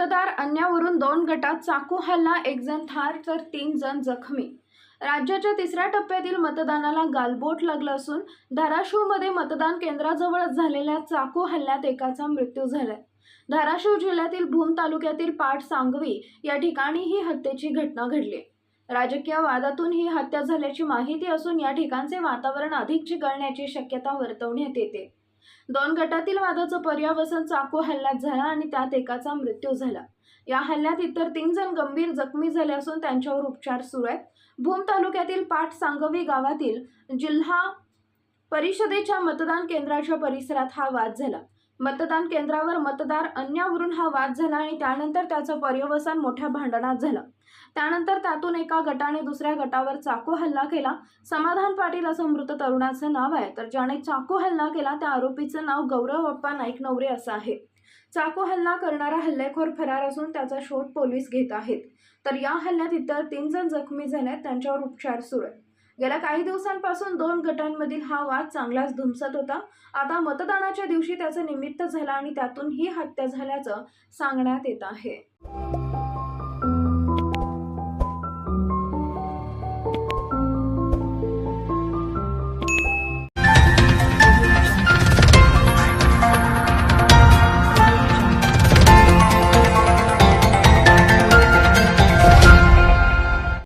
मतदार अन्यावरून दोन गटात चाकू हल्ला एक जण ठार तर तीन जण जखमी. राज्याच्या तिसऱ्या टप्प्यातील मतदानाला गालबोट लागलं असून धाराशिवमध्ये मतदान केंद्राजवळ झालेल्या चाकू हल्ल्यात एकाचा मृत्यू झालाय. धाराशिव जिल्ह्यातील भूम तालुक्यातील पाट सांगवी या ठिकाणी ही हत्येची घटना घडली. राजकीय वादातून ही हत्या झाल्याची माहिती असून या ठिकाणचे वातावरण अधिक चिघळण्याची शक्यता वर्तवण्यात येते. दोन गटातील वादाचं पर्यावसन चाकू हल्ल्यात झाला आणि त्यात एकाचा मृत्यू झाला. या हल्ल्यात इतर तीन जण गंभीर जखमी झाले असून त्यांच्यावर उपचार सुरू आहेत. भूम तालुक्यातील पाठ सांगवी गावातील जिल्हा परिषदेच्या मतदान केंद्राच्या परिसरात हा वाद झाला. मतदान केंद्रावर मतदार अन्यावरून हा वाद झाला आणि त्यानंतर त्याचं पर्यवसान मोठ्या भांडणात झालं. त्यानंतर त्यातून एका गटाने दुसऱ्या गटावर चाकू हल्ला केला. समाधान पाटील असं मृत तरुणाचं नाव आहे. तर ज्याने चाकू हल्ला केला त्या आरोपीचं नाव गौरव अप्पा नाईक नवरे असं आहे. चाकू हल्ला करणारा हल्लेखोर फरार असून त्याचा शोध पोलीस घेत आहेत. तर या हल्ल्यात इतर तीन जण जखमी झाले त्यांच्यावर उपचार सुरू आहेत. गेल्या काही दिवसांपासून दोन गटांमधील हा वाद चांगलाच धुमसत होता. आता मतदानाच्या दिवशी त्याचं निमित्त झालं आणि त्यातून ही हत्या झाल्याचं सांगण्यात येत आहे.